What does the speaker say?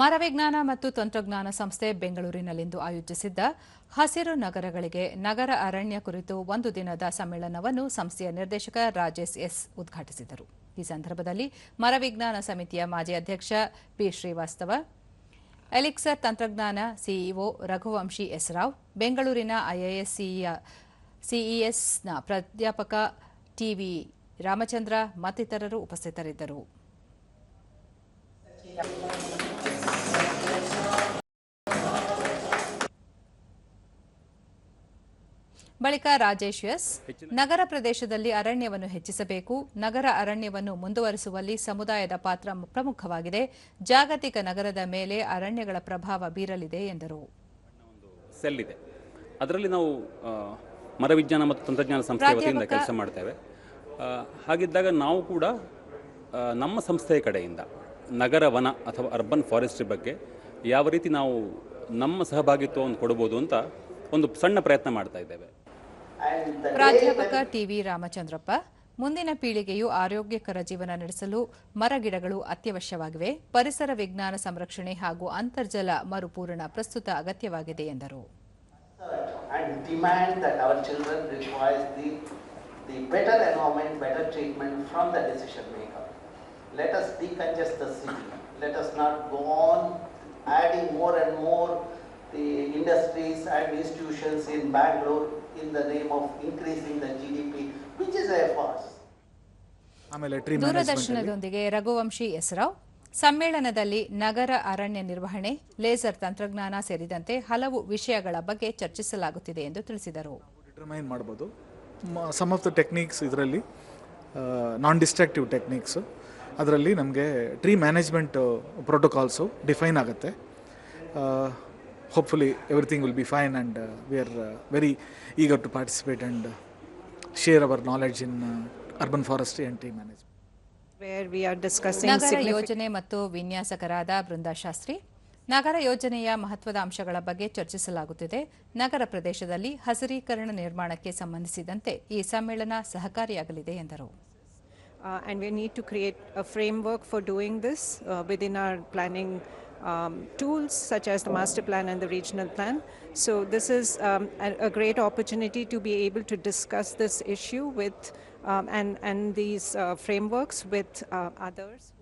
ಮರವಿಜ್ಞಾನ ಮತ್ತು ತಂತ್ರಜ್ಞಾನ ಸಂಸ್ಥೆ ಬೆಂಗಳೂರಿನಲ್ಲಿಂದು ಆಯೋಜಿಸಿದ್ದ ಹಸಿರು ನಗರಗಳಿಗೆ ನಗರ ಅರಣ್ಯ ಕುರಿತು ಒಂದು ದಿನದ ಸಮ್ಮೇಳನವನ್ನು ಸಂಸ್ಥೆಯ ನಿರ್ದೇಶಕ ರಾಜೇಶ್ ಎಸ್ ಉದ್ಘಾಟಿಸಿದರು. ಈ ಸಂದರ್ಭದಲ್ಲಿ ಮರವಿಜ್ಞಾನ ಸಮಿತಿಯ ಮಾಜಿ ಅಧ್ಯಕ್ಷ ಪಿ ಶ್ರೀವಾಸ್ತವ, ಎಲಿಕ್ಸರ್ ತಂತ್ರಜ್ಞಾನ ಸಿಇಒ ರಘುವಂಶಿ ಎಸ್ ರಾವ್, ಬೆಂಗಳೂರಿನ ಐಐಎಸ್ ಸಿಇಎಸ್ನ ಪ್ರಾಧ್ಯಾಪಕ ಟಿವಿ ರಾಮಚಂದ್ರ ಮತ್ತಿತರರು ಉಪಸ್ಥಿತರಿದ್ದರು. ಬಳಿಕ ರಾಜೇಶ್ ಎಸ್. ನಗರ ಪ್ರದೇಶದಲ್ಲಿ ಅರಣ್ಯವನ್ನು ಹೆಚ್ಚಿಸಬೇಕು. ನಗರ ಅರಣ್ಯವನ್ನು ಮುಂದುವರಿಸುವಲ್ಲಿ ಸಮುದಾಯದ ಪಾತ್ರ ಪ್ರಮುಖವಾಗಿದೆ. ಜಾಗತಿಕ ನಗರದ ಮೇಲೆ ಅರಣ್ಯಗಳ ಪ್ರಭಾವ ಬೀರಲಿದೆ ಎಂದರು. ಸೆಲ್ ಇದೆ ಅದರಲ್ಲಿ ನಾವು ಮರವಿಜ್ಞಾನ ಮತ್ತು ತಂತ್ರಜ್ಞಾನ ಸಂಸ್ಥೆ ವತಿಯಿಂದ ಕೆಲಸ ಮಾಡ್ತೇವೆ. ಹಾಗಿದ್ದಾಗ ನಾವು ಕೂಡ ನಮ್ಮ ಸಂಸ್ಥೆಯ ಕಡೆಯಿಂದ ನಗರ ವನ ಅಥವಾ ಅರ್ಬನ್ ಫಾರೆಸ್ಟ್ರಿ ಬಗ್ಗೆ ಯಾವ ರೀತಿ ನಾವು ನಮ್ಮ ಸಹಭಾಗಿತ್ವವನ್ನು ಕೊಡ್ಬೋದು ಅಂತ ಒಂದು ಸಣ್ಣ ಪ್ರಯತ್ನ ಮಾಡ್ತಾ ಇದ್ದೇವೆ. ಪ್ರಾಧ್ಯಾಪಕ ಟಿವಿ ರಾಮಚಂದ್ರಪ್ಪ ಮುಂದಿನ ಪೀಳಿಗೆಯು ಆರೋಗ್ಯಕರ ಜೀವನ ನಡೆಸಲು ಮರಗಿಡಗಳು ಅತ್ಯವಶ್ಯವಾಗಿವೆ. ಪರಿಸರ ವಿಜ್ಞಾನ ಸಂರಕ್ಷಣೆ ಹಾಗೂ ಅಂತರ್ಜಲ ಮರುಪೂರಣ ಪ್ರಸ್ತುತ ಅಗತ್ಯವಾಗಿದೆ ಎಂದರು. Adding in the name of increasing the GDP, which is a farce. ಆಮೇಲೆ ಟ್ರೀ ಮ್ಯಾನೇಜ್ಮೆಂಟ್ ದೂರದರ್ಶನದೊಂದಿಗೆ ರಘುವಂಶಿ ಎಸ್ರಾವ್ ಸಮ್ಮೇಳನದಲ್ಲಿ ನಗರ ಅರಣ್ಯ ನಿರ್ವಹಣೆ ಲೇಸರ್ ತಂತ್ರಜ್ಞಾನ ಸೇರಿದಂತೆ ಹಲವು ವಿಷಯಗಳ ಬಗ್ಗೆ ಚರ್ಚಿಸಲಾಗುತ್ತಿದೆ ಎಂದು ತಿಳಿಸಿದರು. ಡಿಟರ್ಮೈನ್ ಮಾಡ್ಬೋದು. ಸಮ್ ಆಫ್ ದ ಟೆಕ್ನಿಕ್ಸ್ ಇದರಲ್ಲಿ ನಾನ್ ಡಿಸ್ಟ್ರಕ್ಟಿವ್ ಟೆಕ್ನಿಕ್ಸು ಅದರಲ್ಲಿ ನಮಗೆ ಟ್ರೀ ಮ್ಯಾನೇಜ್ಮೆಂಟ್ ಪ್ರೋಟೋಕಾಲ್ಸು ಡಿಫೈನ್ ಆಗುತ್ತೆ. Hopefully everything will be fine and we are very eager to participate and share our knowledge in urban forestry and tree management where we are discussing ನಗರ ಯೋಜನೆ ಮತ್ತು ವಿನ್ಯಾಸಕರಾದ ಬೃಂದಾ ಶಾಸ್ತ್ರಿ ನಗರ ಯೋಜನೆಯ ಮಹತ್ವದ ಅಂಶಗಳ ಬಗ್ಗೆ ಚರ್ಚಿಸಲಾಗುತ್ತಿದೆ. ನಗರ ಪ್ರದೇಶದಲ್ಲಿ ಹಸಿರೀಕರಣ ನಿರ್ಮಾಣಕ್ಕೆ ಸಂಬಂಧಿಸಿದಂತೆ ಈ ಸಮ್ಮೇಳನ ಸಹಕಾರಿಯಾಗಲಿದೆ ಎಂದರು. Uh, and we need to create a framework for doing this uh, within our planning um, tools such as the master plan and the regional plan. So this is um, a, a great opportunity to be able to discuss this issue with um, and and these uh, frameworks with uh, others.